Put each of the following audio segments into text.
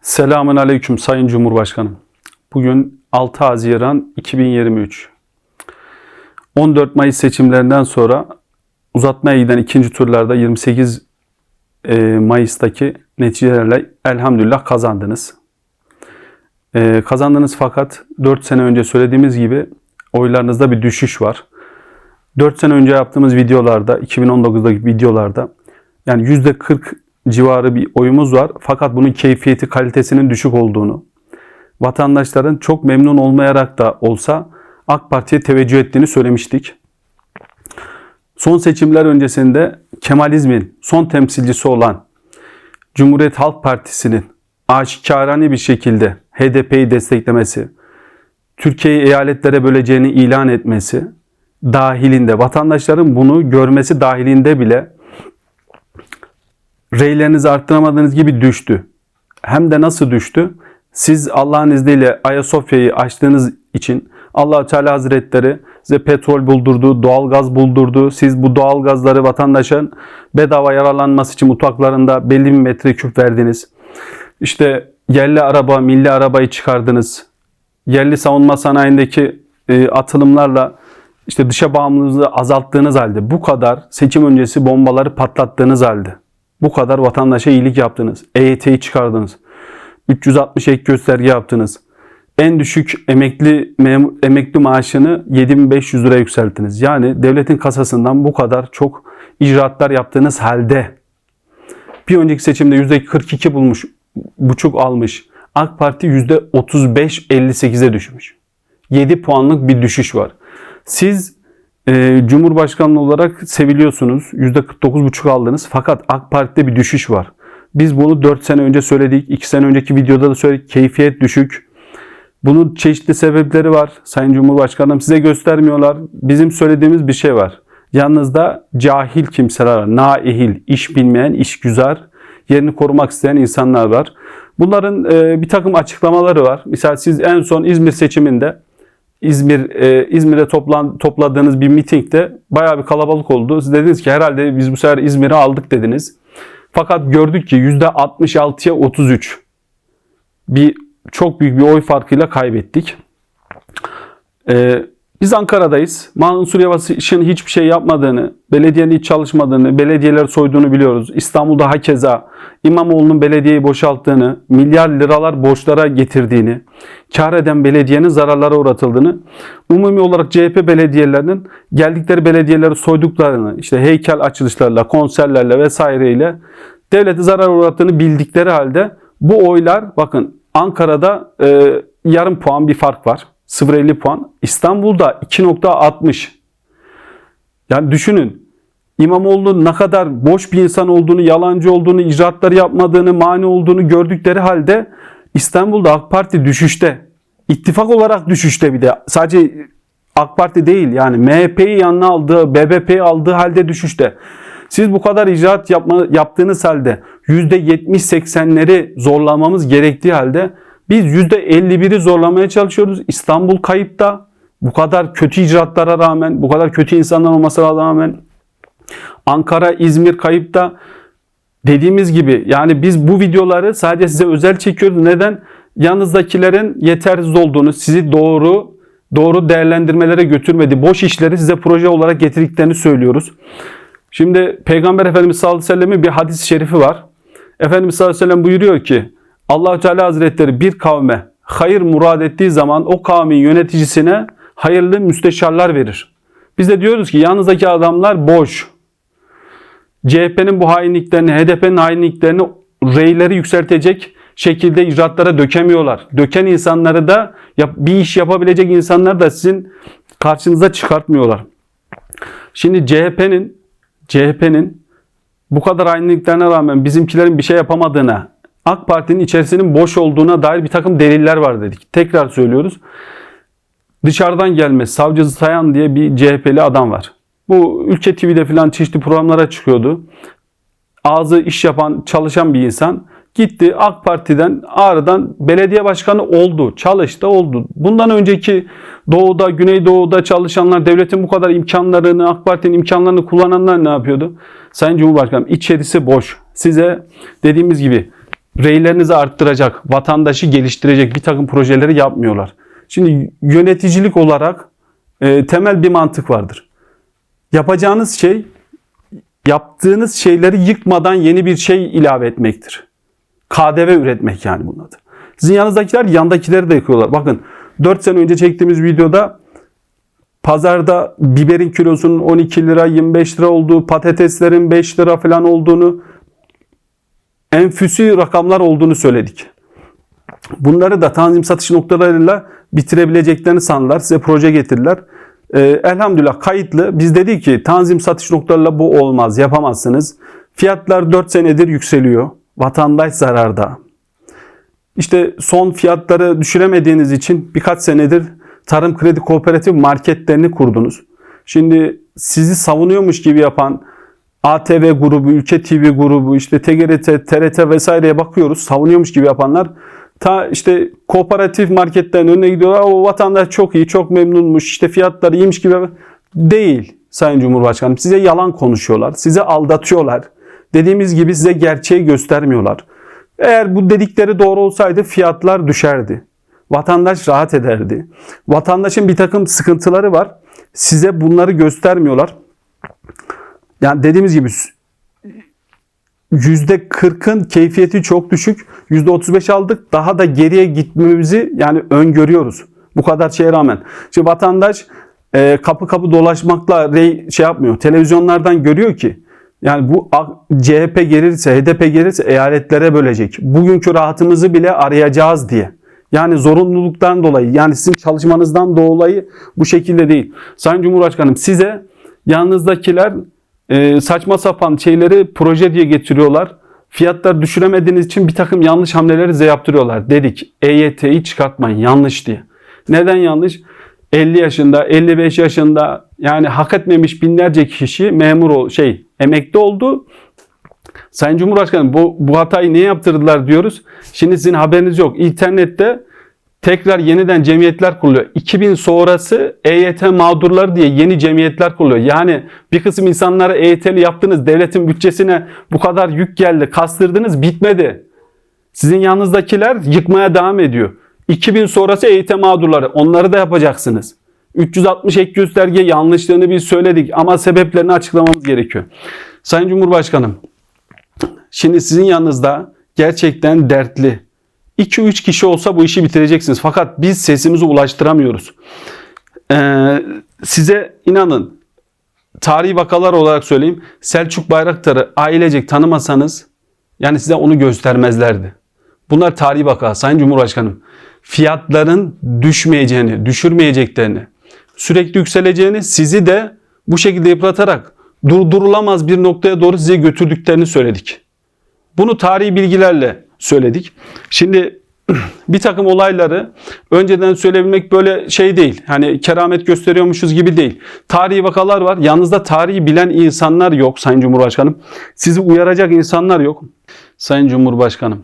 Selamun Aleyküm Sayın Cumhurbaşkanım. Bugün 6 Haziran 2023. 14 Mayıs seçimlerinden sonra uzatmaya giden ikinci turlarda 28 e, Mayıs'taki neticelerle elhamdülillah kazandınız. E, kazandınız fakat 4 sene önce söylediğimiz gibi oylarınızda bir düşüş var. 4 sene önce yaptığımız videolarda, 2019'daki videolarda yani %40 civarı bir oyumuz var. Fakat bunun keyfiyeti, kalitesinin düşük olduğunu, vatandaşların çok memnun olmayarak da olsa AK Parti'ye teveccüh ettiğini söylemiştik. Son seçimler öncesinde Kemalizmin son temsilcisi olan Cumhuriyet Halk Partisi'nin aşikarane bir şekilde HDP'yi desteklemesi, Türkiye'yi eyaletlere böleceğini ilan etmesi dahilinde, vatandaşların bunu görmesi dahilinde bile reylerinizi arttıramadığınız gibi düştü. Hem de nasıl düştü? Siz Allah'ın izniyle Ayasofya'yı açtığınız için allah Teala Hazretleri size petrol buldurdu, doğalgaz buldurdu. Siz bu doğalgazları vatandaşın bedava yararlanması için mutfaklarında belli bir metreküp verdiniz. İşte yerli araba, milli arabayı çıkardınız. Yerli savunma sanayindeki e, atılımlarla işte dışa bağımlılığınızı azalttığınız halde bu kadar seçim öncesi bombaları patlattığınız halde bu kadar vatandaşa iyilik yaptınız. EYT'yi çıkardınız. 360 ek gösterge yaptınız. En düşük emekli emekli maaşını 7500 lira yükselttiniz. Yani devletin kasasından bu kadar çok icraatlar yaptığınız halde bir önceki seçimde %42 bulmuş, buçuk almış. AK Parti %35-58'e düşmüş. 7 puanlık bir düşüş var. Siz e, Cumhurbaşkanlığı olarak seviliyorsunuz. %49,5 aldınız. Fakat AK Parti'de bir düşüş var. Biz bunu 4 sene önce söyledik. 2 sene önceki videoda da söyledik. Keyfiyet düşük. Bunun çeşitli sebepleri var. Sayın Cumhurbaşkanım size göstermiyorlar. Bizim söylediğimiz bir şey var. Yanınızda cahil kimseler var. Naehil, iş bilmeyen, iş güzel, yerini korumak isteyen insanlar var. Bunların e, bir takım açıklamaları var. Mesela siz en son İzmir seçiminde İzmir e, İzmir'e toplan, topladığınız bir mitingde bayağı bir kalabalık oldu. Siz dediniz ki herhalde biz bu sefer İzmir'i aldık dediniz. Fakat gördük ki %66'ya 33 bir çok büyük bir oy farkıyla kaybettik. Ee, biz Ankara'dayız. Mansur Yavaş'ın hiçbir şey yapmadığını, belediyenin hiç çalışmadığını, belediyeler soyduğunu biliyoruz. İstanbul'da hakeza İmamoğlu'nun belediyeyi boşalttığını, milyar liralar borçlara getirdiğini, kar eden belediyenin zararlara uğratıldığını, umumi olarak CHP belediyelerinin geldikleri belediyeleri soyduklarını, işte heykel açılışlarla, konserlerle vesaireyle devlete zarar uğrattığını bildikleri halde bu oylar bakın Ankara'da e, yarım puan bir fark var. 0.50 puan. İstanbul'da 2.60. Yani düşünün. İmamoğlu ne kadar boş bir insan olduğunu, yalancı olduğunu, icraatları yapmadığını, mani olduğunu gördükleri halde İstanbul'da AK Parti düşüşte. İttifak olarak düşüşte bir de. Sadece AK Parti değil yani MHP'yi yanına aldığı, BBP'yi aldığı halde düşüşte. Siz bu kadar icraat yapma, yaptığınız halde %70-80'leri zorlamamız gerektiği halde biz %51'i zorlamaya çalışıyoruz. İstanbul kayıpta. Bu kadar kötü icraatlara rağmen, bu kadar kötü insanlar olmasına rağmen Ankara, İzmir kayıpta. Dediğimiz gibi yani biz bu videoları sadece size özel çekiyoruz. Neden? Yanınızdakilerin yetersiz olduğunu, sizi doğru doğru değerlendirmelere götürmedi. Boş işleri size proje olarak getirdiklerini söylüyoruz. Şimdi Peygamber Efendimiz sallallahu aleyhi ve sellem'in bir hadis-i şerifi var. Efendimiz sallallahu aleyhi ve sellem buyuruyor ki allah Teala Hazretleri bir kavme hayır murad ettiği zaman o kavmin yöneticisine hayırlı müsteşarlar verir. Biz de diyoruz ki yanınızdaki adamlar boş. CHP'nin bu hainliklerini, HDP'nin hainliklerini reyleri yükseltecek şekilde icraatlara dökemiyorlar. Döken insanları da bir iş yapabilecek insanlar da sizin karşınıza çıkartmıyorlar. Şimdi CHP'nin CHP'nin bu kadar hainliklerine rağmen bizimkilerin bir şey yapamadığına, AK Parti'nin içerisinin boş olduğuna dair bir takım deliller var dedik. Tekrar söylüyoruz. Dışarıdan gelme Savcı Sayan diye bir CHP'li adam var. Bu Ülke TV'de falan çeşitli programlara çıkıyordu. Ağzı iş yapan, çalışan bir insan. Gitti AK Parti'den Ağrı'dan belediye başkanı oldu. Çalıştı oldu. Bundan önceki Doğu'da, Güneydoğu'da çalışanlar devletin bu kadar imkanlarını, AK Parti'nin imkanlarını kullananlar ne yapıyordu? Sayın Cumhurbaşkanım içerisi boş. Size dediğimiz gibi reylerinizi arttıracak, vatandaşı geliştirecek bir takım projeleri yapmıyorlar. Şimdi yöneticilik olarak e, temel bir mantık vardır. Yapacağınız şey yaptığınız şeyleri yıkmadan yeni bir şey ilave etmektir. KDV üretmek yani bunun adı. Sizin yanınızdakiler yandakileri de yıkıyorlar. Bakın 4 sene önce çektiğimiz videoda pazarda biberin kilosunun 12 lira 25 lira olduğu, patateslerin 5 lira falan olduğunu, enfüsi rakamlar olduğunu söyledik. Bunları da tanzim satış noktalarıyla bitirebileceklerini sandılar. Size proje getirdiler. Ee, elhamdülillah kayıtlı. Biz dedik ki tanzim satış noktalarıyla bu olmaz, yapamazsınız. Fiyatlar 4 senedir yükseliyor. Vatandaş zararda. İşte son fiyatları düşüremediğiniz için birkaç senedir tarım kredi kooperatif marketlerini kurdunuz. Şimdi sizi savunuyormuş gibi yapan ATV grubu, Ülke TV grubu, işte TGRT, TRT vesaireye bakıyoruz. Savunuyormuş gibi yapanlar ta işte kooperatif marketlerin önüne gidiyorlar. O vatandaş çok iyi, çok memnunmuş, işte fiyatları iyiymiş gibi. Değil Sayın Cumhurbaşkanım. Size yalan konuşuyorlar, size aldatıyorlar. Dediğimiz gibi size gerçeği göstermiyorlar. Eğer bu dedikleri doğru olsaydı fiyatlar düşerdi. Vatandaş rahat ederdi. Vatandaşın bir takım sıkıntıları var. Size bunları göstermiyorlar. Yani dediğimiz gibi %40'ın keyfiyeti çok düşük. %35 aldık. Daha da geriye gitmemizi yani öngörüyoruz. Bu kadar şeye rağmen. Şimdi vatandaş e, kapı kapı dolaşmakla rey, şey yapmıyor. Televizyonlardan görüyor ki yani bu CHP gelirse, HDP gelirse eyaletlere bölecek. Bugünkü rahatımızı bile arayacağız diye. Yani zorunluluktan dolayı, yani sizin çalışmanızdan dolayı bu şekilde değil. Sayın Cumhurbaşkanım size yalnızdakiler e, saçma sapan şeyleri proje diye getiriyorlar. Fiyatlar düşüremediğiniz için bir takım yanlış hamleleri size yaptırıyorlar. Dedik EYT'yi çıkartmayın yanlış diye. Neden yanlış? 50 yaşında, 55 yaşında yani hak etmemiş binlerce kişi memur ol, şey emekli oldu. Sayın Cumhurbaşkanım bu, bu hatayı niye yaptırdılar diyoruz. Şimdi sizin haberiniz yok. İnternette tekrar yeniden cemiyetler kuruluyor. 2000 sonrası EYT mağdurları diye yeni cemiyetler kuruluyor. Yani bir kısım insanlara EYT'li yaptınız. Devletin bütçesine bu kadar yük geldi. Kastırdınız bitmedi. Sizin yanınızdakiler yıkmaya devam ediyor. 2000 sonrası EYT mağdurları. Onları da yapacaksınız. 360 ek gösterge yanlışlığını biz söyledik ama sebeplerini açıklamamız gerekiyor. Sayın Cumhurbaşkanım, şimdi sizin yanınızda gerçekten dertli 2-3 kişi olsa bu işi bitireceksiniz. Fakat biz sesimizi ulaştıramıyoruz. Ee, size inanın tarihi vakalar olarak söyleyeyim. Selçuk Bayraktar'ı ailecek tanımasanız yani size onu göstermezlerdi. Bunlar tarihi vaka Sayın Cumhurbaşkanım. Fiyatların düşmeyeceğini, düşürmeyeceklerini, sürekli yükseleceğini sizi de bu şekilde yıpratarak durdurulamaz bir noktaya doğru size götürdüklerini söyledik. Bunu tarihi bilgilerle söyledik. Şimdi bir takım olayları önceden söyleyebilmek böyle şey değil. Hani keramet gösteriyormuşuz gibi değil. Tarihi vakalar var. Yalnız tarihi bilen insanlar yok Sayın Cumhurbaşkanım. Sizi uyaracak insanlar yok. Sayın Cumhurbaşkanım,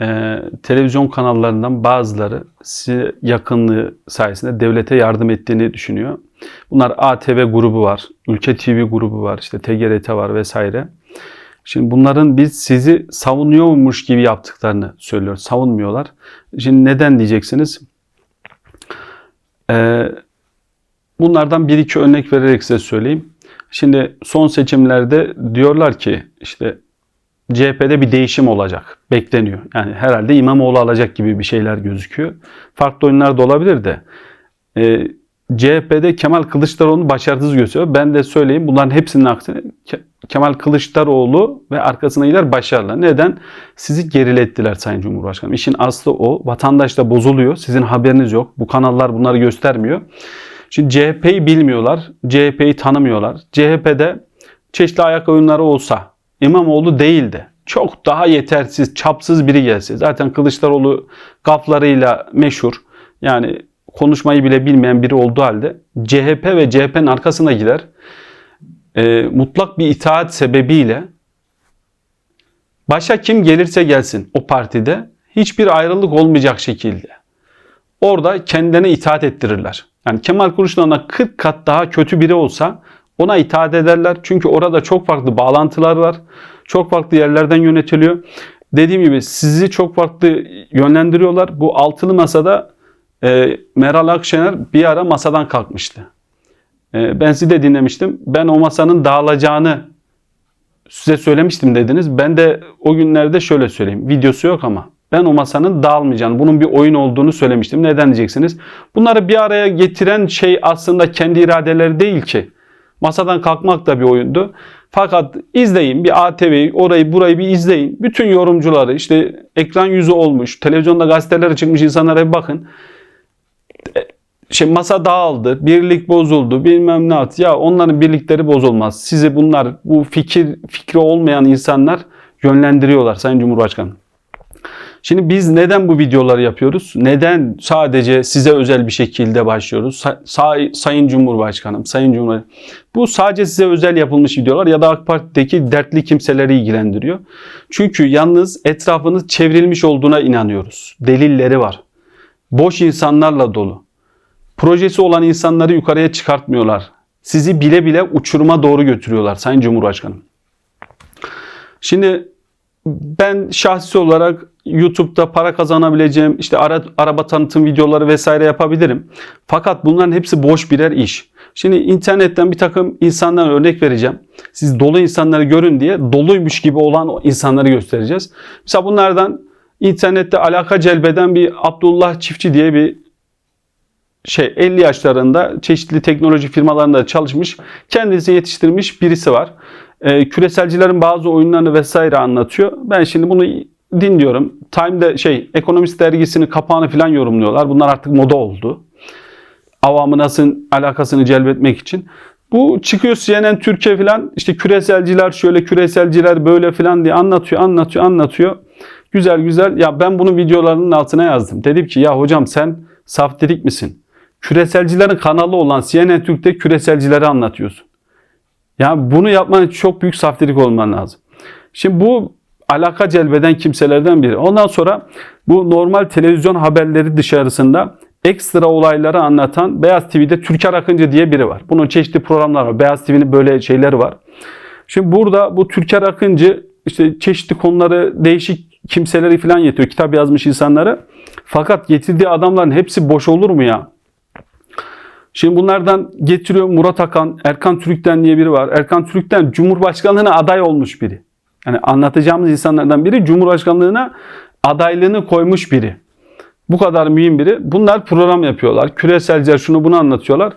e, televizyon kanallarından bazıları size yakınlığı sayesinde devlete yardım ettiğini düşünüyor. Bunlar ATV grubu var, Ülke TV grubu var, işte TGRT var vesaire. Şimdi bunların biz sizi savunuyormuş gibi yaptıklarını söylüyor. Savunmuyorlar. Şimdi neden diyeceksiniz? Ee, bunlardan bir iki örnek vererek size söyleyeyim. Şimdi son seçimlerde diyorlar ki işte CHP'de bir değişim olacak. Bekleniyor. Yani herhalde İmamoğlu alacak gibi bir şeyler gözüküyor. Farklı oyunlar da olabilir de. Ee, CHP'de Kemal Kılıçdaroğlu'nu başarısız gösteriyor. Ben de söyleyeyim bunların hepsinin aksine Kemal Kılıçdaroğlu ve arkasına gider başarılı. Neden? Sizi gerilettiler Sayın Cumhurbaşkanım. İşin aslı o. Vatandaş da bozuluyor. Sizin haberiniz yok. Bu kanallar bunları göstermiyor. Şimdi CHP'yi bilmiyorlar. CHP'yi tanımıyorlar. CHP'de çeşitli ayak oyunları olsa İmamoğlu değil de çok daha yetersiz, çapsız biri gelse. Zaten Kılıçdaroğlu gaflarıyla meşhur. Yani konuşmayı bile bilmeyen biri olduğu halde CHP ve CHP'nin arkasına gider. E, mutlak bir itaat sebebiyle başa kim gelirse gelsin o partide hiçbir ayrılık olmayacak şekilde orada kendine itaat ettirirler. Yani Kemal Kılıçdaroğlu'na 40 kat daha kötü biri olsa ona itaat ederler. Çünkü orada çok farklı bağlantılar var. Çok farklı yerlerden yönetiliyor. dediğim gibi sizi çok farklı yönlendiriyorlar. Bu altılı masada e, Meral Akşener bir ara masadan kalkmıştı. E, ben sizi de dinlemiştim. Ben o masanın dağılacağını size söylemiştim dediniz. Ben de o günlerde şöyle söyleyeyim. Videosu yok ama ben o masanın dağılmayacağını, bunun bir oyun olduğunu söylemiştim. Neden diyeceksiniz? Bunları bir araya getiren şey aslında kendi iradeleri değil ki. Masadan kalkmak da bir oyundu. Fakat izleyin bir ATV'yi, orayı burayı bir izleyin. Bütün yorumcuları işte ekran yüzü olmuş, televizyonda gazetelere çıkmış insanlara bir bakın. E, Şey masa dağıldı, birlik bozuldu, bilmem ne yaptı. Ya onların birlikleri bozulmaz. Sizi bunlar, bu fikir fikri olmayan insanlar yönlendiriyorlar Sayın Cumhurbaşkanı. Şimdi biz neden bu videoları yapıyoruz? Neden sadece size özel bir şekilde başlıyoruz? Sa- say- sayın Cumhurbaşkanım, Sayın Cumhurbaşkanım. Bu sadece size özel yapılmış videolar ya da AK Parti'deki dertli kimseleri ilgilendiriyor. Çünkü yalnız etrafınız çevrilmiş olduğuna inanıyoruz. Delilleri var. Boş insanlarla dolu. Projesi olan insanları yukarıya çıkartmıyorlar. Sizi bile bile uçuruma doğru götürüyorlar Sayın Cumhurbaşkanım. Şimdi ben şahsi olarak YouTube'da para kazanabileceğim işte ara, araba tanıtım videoları vesaire yapabilirim. Fakat bunların hepsi boş birer iş. Şimdi internetten bir takım insanlara örnek vereceğim. Siz dolu insanları görün diye doluymuş gibi olan insanları göstereceğiz. Mesela bunlardan internette alaka celbeden bir Abdullah Çiftçi diye bir şey 50 yaşlarında çeşitli teknoloji firmalarında çalışmış, kendisi yetiştirmiş birisi var. Ee, küreselcilerin bazı oyunlarını vesaire anlatıyor. Ben şimdi bunu dinliyorum. Time'de şey Ekonomist dergisinin kapağını falan yorumluyorlar. Bunlar artık moda oldu. Avamı nasıl alakasını celbetmek için. Bu çıkıyor CNN Türkiye falan işte küreselciler şöyle küreselciler böyle falan diye anlatıyor anlatıyor anlatıyor. Güzel güzel ya ben bunu videolarının altına yazdım. Dedim ki ya hocam sen saftirik misin? Küreselcilerin kanalı olan CNN Türk'te küreselcileri anlatıyorsun. Ya bunu yapman çok büyük saftirik olman lazım. Şimdi bu alaka celbeden kimselerden biri. Ondan sonra bu normal televizyon haberleri dışarısında ekstra olayları anlatan Beyaz TV'de Türker Akıncı diye biri var. Bunun çeşitli programları var. Beyaz TV'nin böyle şeyleri var. Şimdi burada bu Türker Akıncı işte çeşitli konuları değişik kimseleri falan yetiyor. Kitap yazmış insanları. Fakat getirdiği adamların hepsi boş olur mu ya? Şimdi bunlardan getiriyor Murat Akan, Erkan Türk'ten diye biri var. Erkan Türk'ten Cumhurbaşkanlığına aday olmuş biri. Yani anlatacağımız insanlardan biri Cumhurbaşkanlığına adaylığını koymuş biri. Bu kadar mühim biri. Bunlar program yapıyorlar. Küreselciler şunu bunu anlatıyorlar.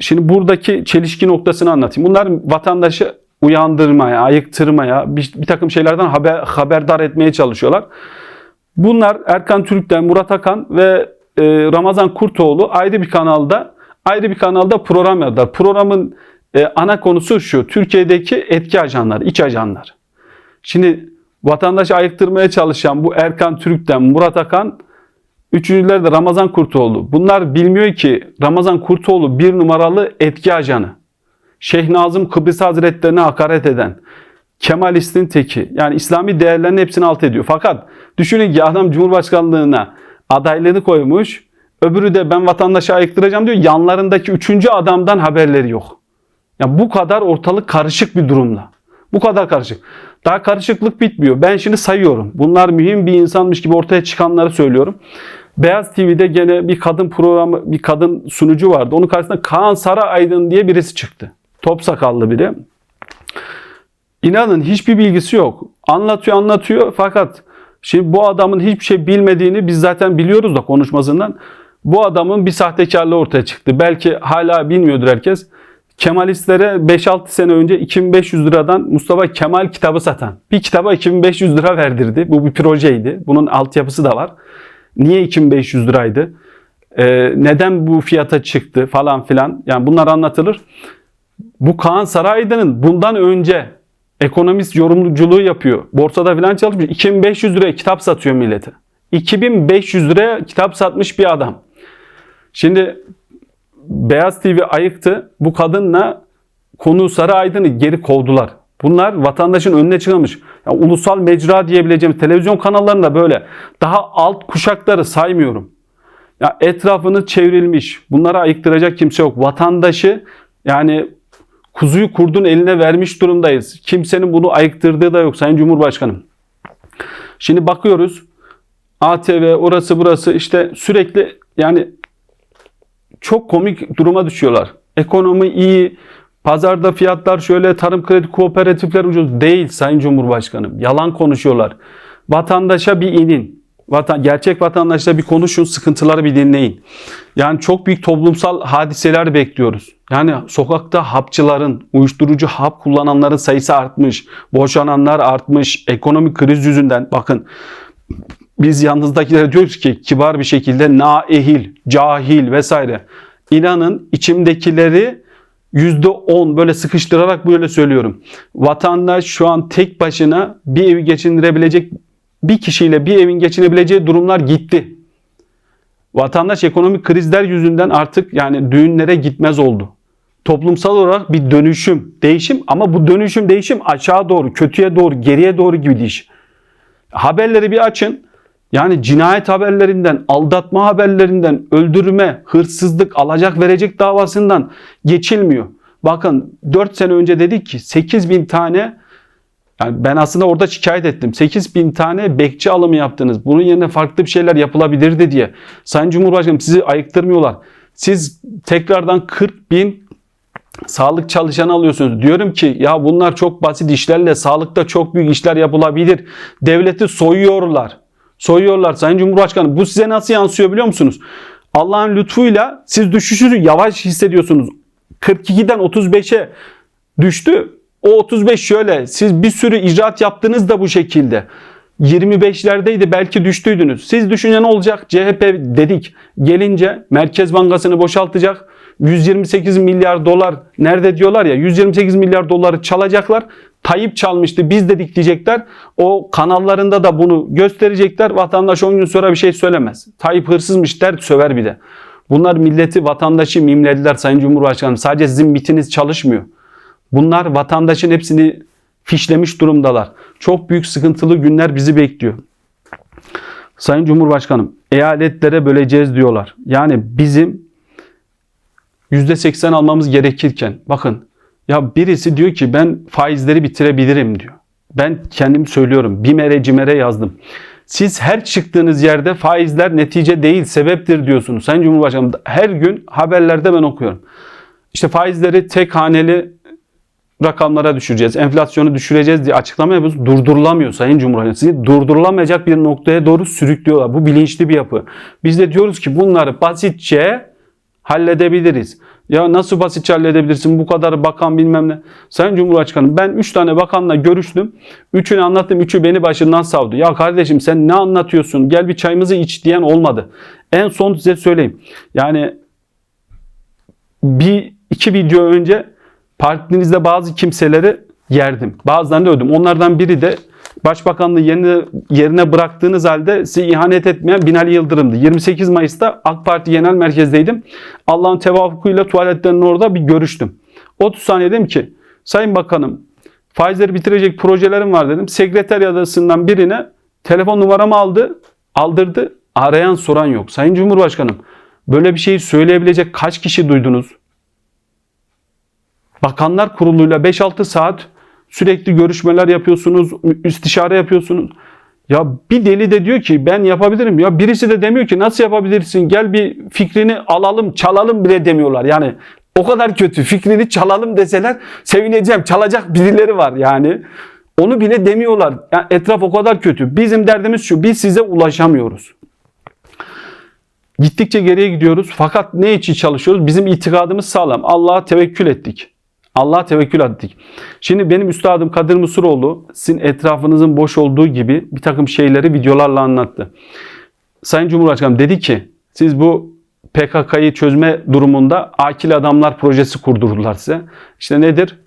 Şimdi buradaki çelişki noktasını anlatayım. Bunlar vatandaşı uyandırmaya, ayıktırmaya, bir, bir takım şeylerden haber, haberdar etmeye çalışıyorlar. Bunlar Erkan Türk'ten Murat Akan ve e, Ramazan Kurtoğlu ayrı bir kanalda ayrı bir kanalda program yaptılar. Programın e, ana konusu şu. Türkiye'deki etki ajanları, iç ajanlar. Şimdi vatandaşı ayıktırmaya çalışan bu Erkan Türk'ten Murat Akan, üçüncüler de Ramazan Kurtoğlu. Bunlar bilmiyor ki Ramazan Kurtoğlu bir numaralı etki ajanı. Şeyh Nazım Kıbrıs Hazretlerine hakaret eden, Kemalistin teki. Yani İslami değerlerin hepsini alt ediyor. Fakat düşünün ki adam Cumhurbaşkanlığına adaylığını koymuş. Öbürü de ben vatandaşı ayıktıracağım diyor. Yanlarındaki üçüncü adamdan haberleri yok. Ya bu kadar ortalık karışık bir durumda. Bu kadar karışık. Daha karışıklık bitmiyor. Ben şimdi sayıyorum. Bunlar mühim bir insanmış gibi ortaya çıkanları söylüyorum. Beyaz TV'de gene bir kadın programı, bir kadın sunucu vardı. Onun karşısında Kaan Saraaydın diye birisi çıktı. Top sakallı biri. İnanın hiçbir bilgisi yok. Anlatıyor anlatıyor fakat şimdi bu adamın hiçbir şey bilmediğini biz zaten biliyoruz da konuşmasından. Bu adamın bir sahtekarlığı ortaya çıktı. Belki hala bilmiyordur herkes. Kemalistlere 5-6 sene önce 2500 liradan Mustafa Kemal kitabı satan. Bir kitaba 2500 lira verdirdi. Bu bir projeydi. Bunun altyapısı da var. Niye 2500 liraydı? Ee, neden bu fiyata çıktı falan filan. Yani bunlar anlatılır. Bu Kaan Saraydın'ın bundan önce ekonomist yorumculuğu yapıyor. Borsada filan çalışmış. 2500 liraya kitap satıyor millete. 2500 liraya kitap satmış bir adam. Şimdi Beyaz TV ayıktı. Bu kadınla konu Sarı Aydın'ı geri kovdular. Bunlar vatandaşın önüne çıkmış. Yani ulusal mecra diyebileceğim televizyon kanallarında böyle daha alt kuşakları saymıyorum. Ya etrafını çevrilmiş. Bunları ayıktıracak kimse yok. Vatandaşı yani kuzuyu kurdun eline vermiş durumdayız. Kimsenin bunu ayıktırdığı da yok Sayın Cumhurbaşkanım. Şimdi bakıyoruz ATV orası burası işte sürekli yani çok komik duruma düşüyorlar. Ekonomi iyi, pazarda fiyatlar şöyle, tarım kredi kooperatifler ucuz değil Sayın Cumhurbaşkanım. Yalan konuşuyorlar. Vatandaşa bir inin. Vatan, gerçek vatandaşla bir konuşun, sıkıntıları bir dinleyin. Yani çok büyük toplumsal hadiseler bekliyoruz. Yani sokakta hapçıların, uyuşturucu hap kullananların sayısı artmış, boşananlar artmış, ekonomik kriz yüzünden bakın biz yalnızdakilere diyoruz ki kibar bir şekilde naehil, cahil vesaire. İnanın içimdekileri %10 böyle sıkıştırarak böyle söylüyorum. Vatandaş şu an tek başına bir evi geçindirebilecek bir kişiyle bir evin geçinebileceği durumlar gitti. Vatandaş ekonomik krizler yüzünden artık yani düğünlere gitmez oldu. Toplumsal olarak bir dönüşüm, değişim ama bu dönüşüm değişim aşağı doğru, kötüye doğru, geriye doğru gibi değiş. Haberleri bir açın. Yani cinayet haberlerinden, aldatma haberlerinden, öldürme, hırsızlık, alacak verecek davasından geçilmiyor. Bakın 4 sene önce dedik ki 8 bin tane yani ben aslında orada şikayet ettim. 8 bin tane bekçi alımı yaptınız. Bunun yerine farklı bir şeyler yapılabilirdi diye. Sayın Cumhurbaşkanım sizi ayıktırmıyorlar. Siz tekrardan 40 bin sağlık çalışanı alıyorsunuz. Diyorum ki ya bunlar çok basit işlerle sağlıkta çok büyük işler yapılabilir. Devleti soyuyorlar. Soyuyorlar Sayın Cumhurbaşkanı. Bu size nasıl yansıyor biliyor musunuz? Allah'ın lütfuyla siz düşüşü yavaş hissediyorsunuz. 42'den 35'e düştü. O 35 şöyle. Siz bir sürü icraat yaptınız da bu şekilde. 25'lerdeydi belki düştüydünüz. Siz düşünce ne olacak? CHP dedik. Gelince Merkez Bankası'nı boşaltacak. 128 milyar dolar nerede diyorlar ya 128 milyar doları çalacaklar. Tayyip çalmıştı biz dedik diyecekler. O kanallarında da bunu gösterecekler. Vatandaş 10 gün sonra bir şey söylemez. Tayyip hırsızmış der söver bir de. Bunlar milleti vatandaşı mimlediler Sayın Cumhurbaşkanım. Sadece sizin mitiniz çalışmıyor. Bunlar vatandaşın hepsini fişlemiş durumdalar. Çok büyük sıkıntılı günler bizi bekliyor. Sayın Cumhurbaşkanım eyaletlere böleceğiz diyorlar. Yani bizim %80 almamız gerekirken bakın ya birisi diyor ki ben faizleri bitirebilirim diyor. Ben kendim söylüyorum. Bimere cimere yazdım. Siz her çıktığınız yerde faizler netice değil sebeptir diyorsunuz. Sayın Cumhurbaşkanım her gün haberlerde ben okuyorum. İşte faizleri tek haneli rakamlara düşüreceğiz, enflasyonu düşüreceğiz diye açıklama yapıyoruz. Durdurulamıyor Sayın Cumhurbaşkanı. Sizi durdurulamayacak bir noktaya doğru sürüklüyorlar. Bu bilinçli bir yapı. Biz de diyoruz ki bunları basitçe halledebiliriz. Ya nasıl basitçe halledebilirsin bu kadar bakan bilmem ne. Sayın Cumhurbaşkanım ben 3 tane bakanla görüştüm. Üçünü anlattım. Üçü beni başından savdu. Ya kardeşim sen ne anlatıyorsun? Gel bir çayımızı iç diyen olmadı. En son size söyleyeyim. Yani bir iki video önce partinizde bazı kimseleri yerdim. Bazılarını öldüm. Onlardan biri de Başbakanlığı yerine, yerine bıraktığınız halde size ihanet etmeyen Binali Yıldırım'dı. 28 Mayıs'ta AK Parti Genel Merkez'deydim. Allah'ın tevafukuyla tuvaletlerinin orada bir görüştüm. 30 saniye dedim ki Sayın Bakanım faizleri bitirecek projelerim var dedim. Sekreteryadasından birine telefon numaramı aldı, aldırdı. Arayan soran yok. Sayın Cumhurbaşkanım böyle bir şeyi söyleyebilecek kaç kişi duydunuz? Bakanlar Kurulu'yla 5-6 saat Sürekli görüşmeler yapıyorsunuz, istişare yapıyorsunuz. Ya bir deli de diyor ki ben yapabilirim. Ya birisi de demiyor ki nasıl yapabilirsin? Gel bir fikrini alalım, çalalım bile demiyorlar. Yani o kadar kötü. Fikrini çalalım deseler sevineceğim. Çalacak birileri var yani. Onu bile demiyorlar. Yani etraf o kadar kötü. Bizim derdimiz şu. Biz size ulaşamıyoruz. Gittikçe geriye gidiyoruz. Fakat ne için çalışıyoruz? Bizim itikadımız sağlam. Allah'a tevekkül ettik. Allah'a tevekkül ettik. Şimdi benim üstadım Kadir Musuroğlu sizin etrafınızın boş olduğu gibi bir takım şeyleri videolarla anlattı. Sayın Cumhurbaşkanım dedi ki siz bu PKK'yı çözme durumunda akil adamlar projesi kurdurdular size. İşte nedir?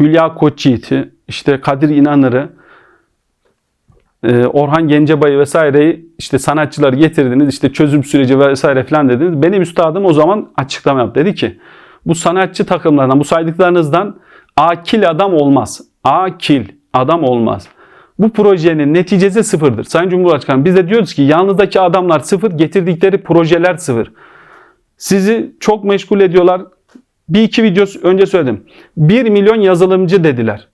Hülya Koçyiğit'i, işte Kadir İnanır'ı, e, Orhan Gencebay'ı vesaireyi işte sanatçıları getirdiniz işte çözüm süreci vesaire filan dediniz. Benim üstadım o zaman açıklama yaptı. Dedi ki bu sanatçı takımlarından, bu saydıklarınızdan akil adam olmaz. Akil adam olmaz. Bu projenin neticesi sıfırdır. Sayın Cumhurbaşkanı biz de diyoruz ki yalnızdaki adamlar sıfır, getirdikleri projeler sıfır. Sizi çok meşgul ediyorlar. Bir iki video önce söyledim. 1 milyon yazılımcı dediler.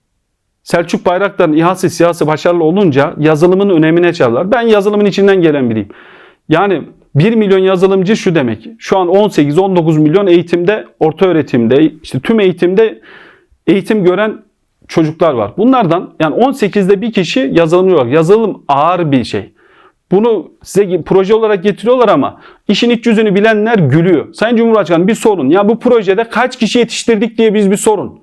Selçuk Bayraktar'ın İHA'sı siyasi başarılı olunca yazılımın önemine çağırdılar. Ben yazılımın içinden gelen biriyim. Yani 1 milyon yazılımcı şu demek. Şu an 18-19 milyon eğitimde, orta öğretimde, işte tüm eğitimde eğitim gören çocuklar var. Bunlardan yani 18'de bir kişi yazılımcı olarak. Yazılım ağır bir şey. Bunu size proje olarak getiriyorlar ama işin iç yüzünü bilenler gülüyor. Sayın Cumhurbaşkanı bir sorun. Ya bu projede kaç kişi yetiştirdik diye biz bir sorun.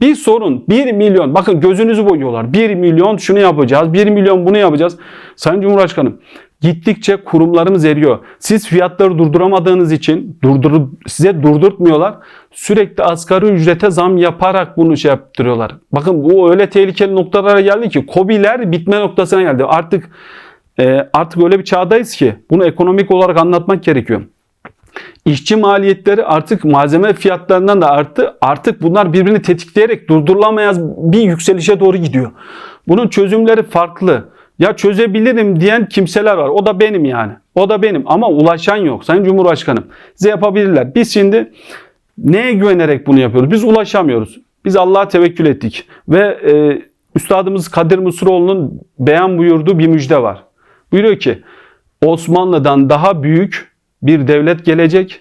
Bir sorun 1 milyon bakın gözünüzü boyuyorlar. 1 milyon şunu yapacağız 1 milyon bunu yapacağız. Sayın Cumhurbaşkanım gittikçe kurumlarımız eriyor. Siz fiyatları durduramadığınız için durdurup size durdurtmuyorlar. Sürekli asgari ücrete zam yaparak bunu şey yaptırıyorlar. Bakın bu öyle tehlikeli noktalara geldi ki kobiler bitme noktasına geldi. Artık e, artık öyle bir çağdayız ki bunu ekonomik olarak anlatmak gerekiyor. İşçi maliyetleri artık malzeme fiyatlarından da arttı. Artık bunlar birbirini tetikleyerek durdurulamayaz bir yükselişe doğru gidiyor. Bunun çözümleri farklı. Ya çözebilirim diyen kimseler var. O da benim yani. O da benim ama ulaşan yok. Sayın Cumhurbaşkanım size yapabilirler. Biz şimdi neye güvenerek bunu yapıyoruz? Biz ulaşamıyoruz. Biz Allah'a tevekkül ettik. Ve e, Üstadımız Kadir Mısıroğlu'nun beyan buyurduğu bir müjde var. Buyuruyor ki Osmanlı'dan daha büyük bir devlet gelecek.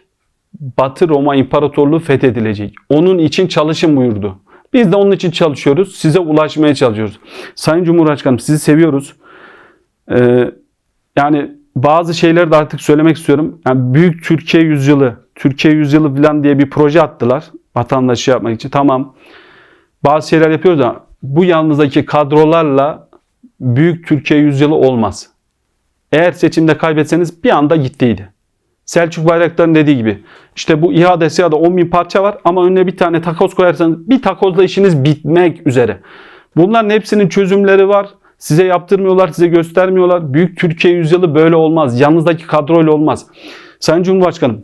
Batı Roma İmparatorluğu fethedilecek. Onun için çalışın buyurdu. Biz de onun için çalışıyoruz. Size ulaşmaya çalışıyoruz. Sayın Cumhurbaşkanım sizi seviyoruz. Ee, yani bazı şeyleri de artık söylemek istiyorum. Yani Büyük Türkiye Yüzyılı, Türkiye Yüzyılı falan diye bir proje attılar. Vatandaşı yapmak için. Tamam. Bazı şeyler yapıyoruz ama bu yalnızdaki kadrolarla Büyük Türkiye Yüzyılı olmaz. Eğer seçimde kaybetseniz bir anda gittiydi. Selçuk Bayraktar'ın dediği gibi işte bu İHA'da SİHA'da 10 bin parça var ama önüne bir tane takoz koyarsanız bir takozla işiniz bitmek üzere. Bunların hepsinin çözümleri var. Size yaptırmıyorlar, size göstermiyorlar. Büyük Türkiye yüzyılı böyle olmaz. Yanınızdaki kadroyla olmaz. Sayın Cumhurbaşkanım,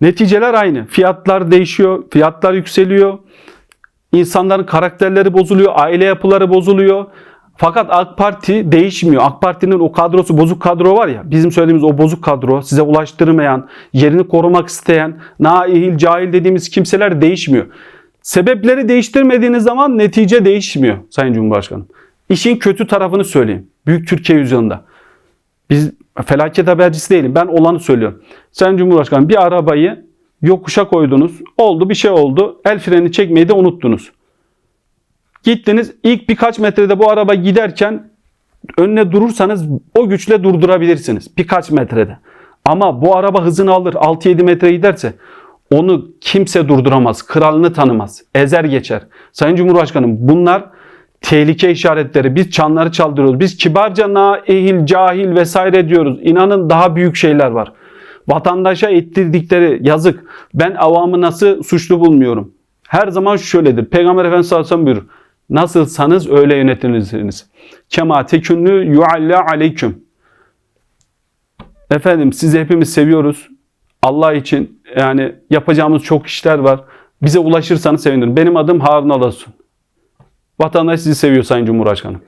neticeler aynı. Fiyatlar değişiyor, fiyatlar yükseliyor. İnsanların karakterleri bozuluyor, aile yapıları bozuluyor. Fakat AK Parti değişmiyor. AK Parti'nin o kadrosu bozuk kadro var ya bizim söylediğimiz o bozuk kadro size ulaştırmayan, yerini korumak isteyen, naihil, cahil dediğimiz kimseler değişmiyor. Sebepleri değiştirmediğiniz zaman netice değişmiyor Sayın Cumhurbaşkanım. İşin kötü tarafını söyleyeyim. Büyük Türkiye yüzyılında. Biz felaket habercisi değilim. Ben olanı söylüyorum. Sayın Cumhurbaşkanım bir arabayı yokuşa koydunuz. Oldu bir şey oldu. El freni çekmeyi de unuttunuz. Gittiniz ilk birkaç metrede bu araba giderken önüne durursanız o güçle durdurabilirsiniz. Birkaç metrede. Ama bu araba hızını alır 6-7 metre giderse onu kimse durduramaz. Kralını tanımaz. Ezer geçer. Sayın Cumhurbaşkanım bunlar tehlike işaretleri. Biz çanları çaldırıyoruz. Biz kibarca naehil, cahil vesaire diyoruz. İnanın daha büyük şeyler var. Vatandaşa ettirdikleri yazık. Ben avamı nasıl suçlu bulmuyorum. Her zaman şöyledir. Peygamber Efendimiz sallallahu aleyhi ve sellem buyurur. Nasılsanız öyle yönetilirsiniz. Kema tekünlü yualla aleyküm. Efendim sizi hepimiz seviyoruz. Allah için yani yapacağımız çok işler var. Bize ulaşırsanız sevinirim. Benim adım Harun Alasun. Vatandaş sizi seviyor Sayın Cumhurbaşkanım.